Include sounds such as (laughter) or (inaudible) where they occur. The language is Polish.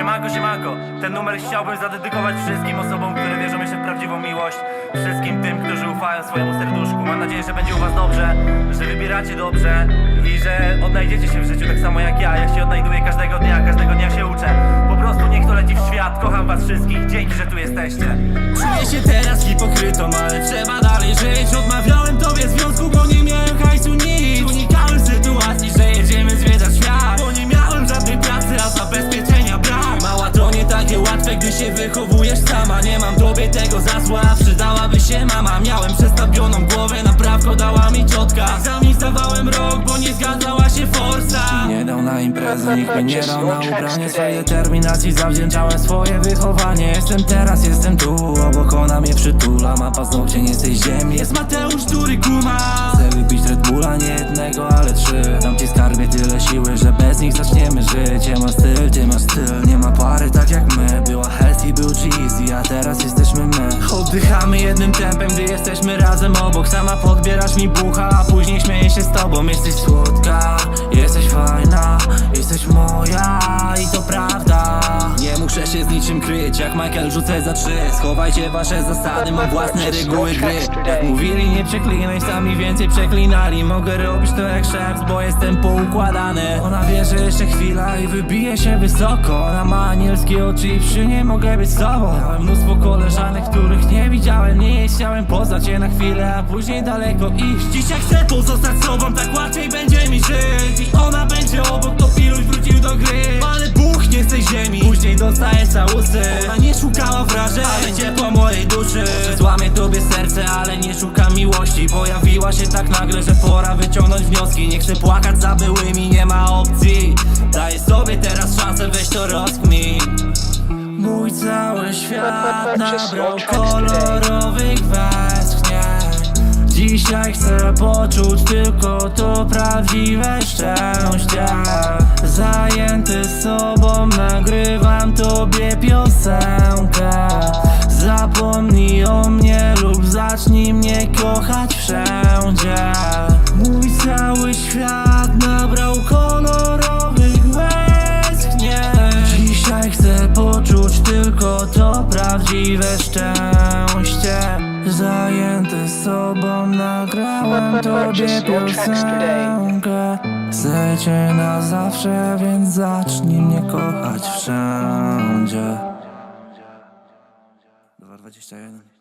Siemanko, siemanko, ten numer chciałbym zadedykować wszystkim osobom, które wierzą jeszcze w prawdziwą miłość. Wszystkim tym, którzy ufają swojemu serduszku. Mam nadzieję, że będzie u was dobrze, że wybieracie dobrze I że odnajdziecie się w życiu tak samo jak ja. Ja się odnajduję każdego dnia, każdego dnia się uczę. Po prostu niech to leci w świat, kocham was wszystkich. Dzięki, że tu jesteście. Czuję się teraz hipokrytą, ale trzeba dalej żyć. Odmawiałem tobie związku, bo nie miałem hajsu się wychowujesz sama. Nie mam tobie tego za zła, przydałaby się mama. Miałem przestawioną głowę, naprawko dała mi ciotka. Egzamin zdawałem rok, bo nie zgadzała się forsa. Nie dał na imprezę, nikt mi nie dał na ubranie. Swojej determinacji zawdzięczałem swoje wychowanie. Jestem teraz, jestem tu, obok ona mnie przytula. Ma paznokcie nie z tej ziemi. Jest Mateusz, który kuma. Chcę wypić Red Bulla, nie jednego, ale trzy. Dam ci skarbie tyle siły, że bez nich zaczniemy żyć. Ma styl, ty masz styl. Nie cheesy, a teraz jesteśmy my. Oddychamy jednym tempem, gdy jesteśmy razem obok. Sama podbierasz mi bucha, a później śmieję się z tobą. Jesteś słodka, jesteś fajna, jesteś moja niczym kryć, jak Michael rzucę za trzy? Schowajcie wasze zasady, mam własne reguły gry. Jak mówili nie przeklinaj, sami więcej przeklinali. Mogę robić to jak szef, bo jestem poukładany. Ona wie, że jeszcze chwila i wybije się wysoko. Ona ma anielskie oczy i przy nie mogę być sobą. Miałem mnóstwo koleżanek, których nie widziałem Nie chciałem poznać je na chwilę, a później daleko iść. Dzisiaj chcę pozostać sobą, tak łatwiej będzie mi żyć dostaje całusy Ona nie szukała wrażeń, ale ciepło mojej duszy. Może złamie tobie serce, ale nie szuka miłości. Pojawiła się tak nagle, że pora wyciągnąć wnioski. Nie chcę płakać za byłymi, nie ma opcji. Daję sobie teraz szansę, weź to rozkmin. Mój cały świat (laughs) nabrał kolorowych westchnień. Dzisiaj chcę poczuć tylko to prawdziwe szczęście Zajęty sobą nagrywam tobie piosenkę. Zapomnij o mnie lub zacznij mnie kochać wszędzie. Mój cały świat nabrał kolorowych westchnień. Dzisiaj chcę poczuć tylko to prawdziwe szczęście. Zajęty sobą nagrałem tobie piosenkę Cię na zawsze, więc zacznij mnie kochać wszędzie. 2,21